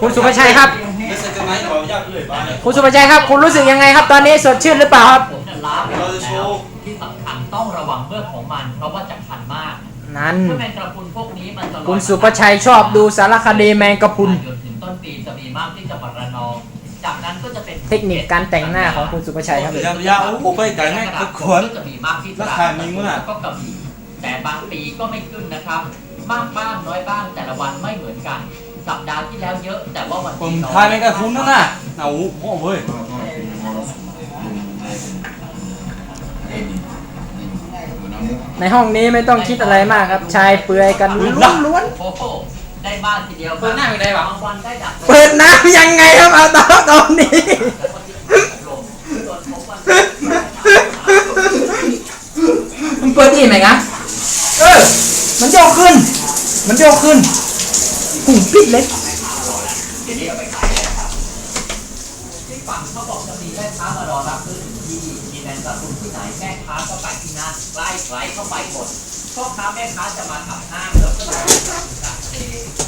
คุณสุภชัยครับ ไม่ใช่จะไหมขออนุญาตเลยบ้านเนี่ยคุณสุภชัยครับ คุณรู้สึกยังไงครับ ตอนนี้สดชื่นหรือเปล่าครับ ผมเนี่ยล้าไปหมดแล้วที่สำคัญต้องระวังเมื่อกของมัน เพราะว่าจะคันมากนั่นถ้าแมงกระพรุนพวกนี้มันจะลอยคุณสุภชัยชอบดูสารคดีแมงกะพรุน จนถึงต้นปีจะมีมากที่จังหวัดระนอง จากนั้นก็จะเป็นเทคนิคการแต่งหน้าของคุณสุภชัยครับยาวยาวโอ้ไปไก่แม่คือขวนก็จะมีมากที่ตราราดคามีมั้งอะแล้วก็กระบี่แต่บางปีก็ไม่ขึ้นนะครับ มากบ้างน้อยบ้างแต่ละวันไม่เหมือนกัน สัปดาห์ที่แล้วเยอะ แต่ว่าวันผมนี้น้อยทายไม่กระพุ้นนั่นน่ะเอาโอ้เว้ยในห้องนี้ไม่ต้องคิดอะไรมากครับ ชายเปลือยกันล้วนโอ้โหได้บ้านทีเดียวเปิดหน้ามีได้ปะบางวันได้ดับๆเปิดน้ำยังไงครับเอาตอนตอนนี้มันเปิดที่ไหนกะเออมันโยกขึ้น มันโยกขึ้น หุ่งปิดเล็กที่ฝั่งเขาบอกจะมีแม่ค้ามารอรับซื้อถึงที่มีแมงกะพรุนที่ไหนแม่ค้าก็ไปที่นั่นใกล้ไหลเข้าไปหมดพ่อค้าแม่ค้าจะมาขับห้างแล้วก็เลยตักเท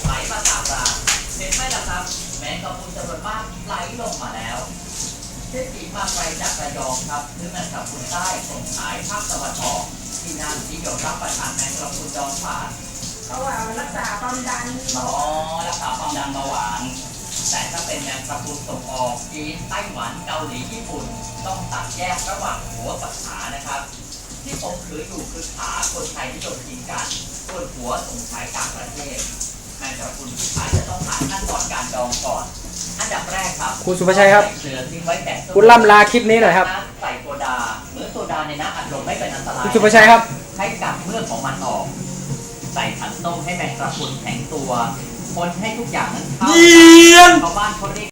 ไหลมาตามรางเห็นไหมล่ะครับ แมงกะพรุนจำนวนมากไหลลงมาแล้วเทศกิจมากไกลจากระยองครับซื้อแมงกะพรุนใต้ส่งขายภาคตะวันออกที่นั่นนิยมรับประทานแมงกะพรุนดองฝาด เขาว่ารักษาความดันอ๋อรักษาความดันเบาหวาน แต่ถ้าเป็นแมงกะพรุนส่งออกจีนไต้หวันเกาหลีญี่ปุ่น ต้องตัดแยกระหว่างหัวกับขานะครับ ที่ผมถืออยู่คือขาคนไทยนิยมกินกันส่วนหัวส่งขายต่างประเทศแมงกะพรุนที่ขายจะต้องผ่านขั้นตอนการดองก่อน อันดับแรกครับคุณสุภชัยครับใส่เกลือทิ้งไว้แต่คุณล่ำลาคลิปนี้หน่อยครับ ใส่โซดาหรือโซดาในน้ำอัดลมไม่เป็นอันตราย คุณสุภชัยครับ ให้กัดเมือกของมันออก ใส่ขันต้มให้แมงกระพรุนแข็งตัว คนให้ทุกอย่างนั้นเข้าเยียนชาวบ้าน